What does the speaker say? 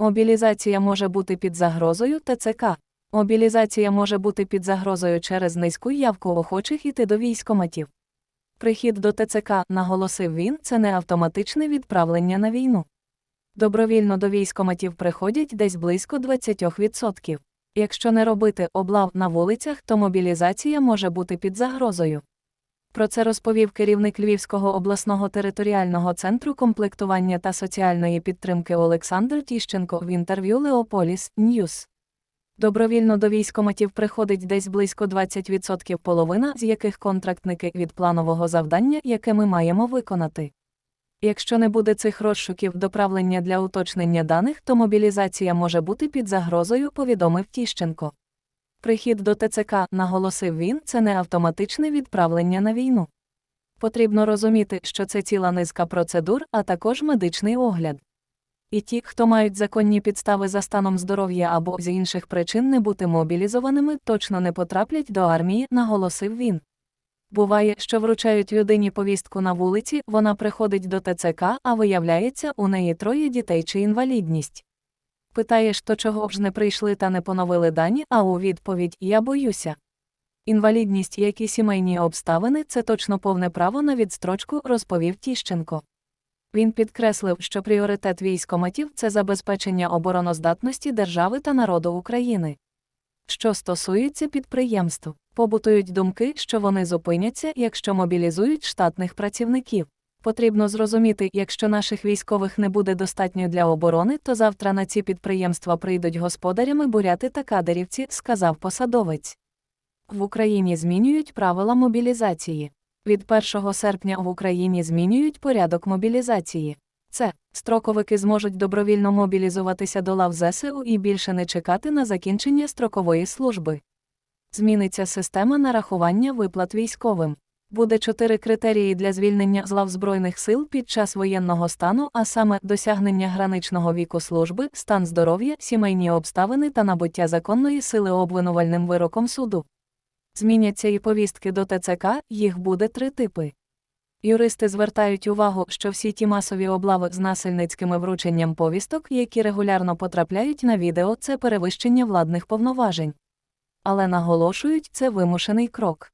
Мобілізація може бути під загрозою ТЦК. Мобілізація може бути під загрозою через низьку явку охочих іти до військоматів. Прихід до ТЦК, наголосив він, це не автоматичне відправлення на війну. Добровільно до військоматів приходять десь близько 20%. Якщо не робити облав на вулицях, то мобілізація може бути під загрозою. Про це розповів керівник Львівського обласного територіального центру комплектування та соціальної підтримки Олександр Тіщенко в інтерв'ю Леополіс Ньюс. Добровільно до військоматів приходить десь близько 20% половина, з яких контрактники від планового завдання, яке ми маємо виконати. Якщо не буде цих розшуків доправлення для уточнення даних, то мобілізація може бути під загрозою, повідомив Тіщенко. Прихід до ТЦК, наголосив він, це не автоматичне відправлення на війну. Потрібно розуміти, що це ціла низка процедур, а також медичний огляд. І ті, хто мають законні підстави за станом здоров'я або з інших причин не бути мобілізованими, точно не потраплять до армії, наголосив він. Буває, що вручають людині повістку на вулиці, вона приходить до ТЦК, а виявляється, у неї троє дітей чи інвалідність. Питаєш, то чого ж не прийшли та не поновили дані, а у відповідь Я боюся. Інвалідність, які сімейні обставини це точно повне право на відстрочку, розповів Тіщенко. Він підкреслив, що пріоритет військоматів це забезпечення обороноздатності держави та народу України. Що стосується підприємств, побутують думки, що вони зупиняться, якщо мобілізують штатних працівників. Потрібно зрозуміти, якщо наших військових не буде достатньо для оборони, то завтра на ці підприємства прийдуть господарями буряти та кадерівці, сказав посадовець. В Україні змінюють правила мобілізації. Від 1 серпня в Україні змінюють порядок мобілізації. Це строковики зможуть добровільно мобілізуватися до лав ЗСУ і більше не чекати на закінчення строкової служби. Зміниться система нарахування виплат військовим. Буде чотири критерії для звільнення з лав Збройних сил під час воєнного стану, а саме досягнення граничного віку служби, стан здоров'я, сімейні обставини та набуття законної сили обвинувальним вироком суду. Зміняться і повістки до ТЦК, їх буде три типи. Юристи звертають увагу, що всі ті масові облави з насильницькими врученням повісток, які регулярно потрапляють на відео, це перевищення владних повноважень. Але наголошують, це вимушений крок.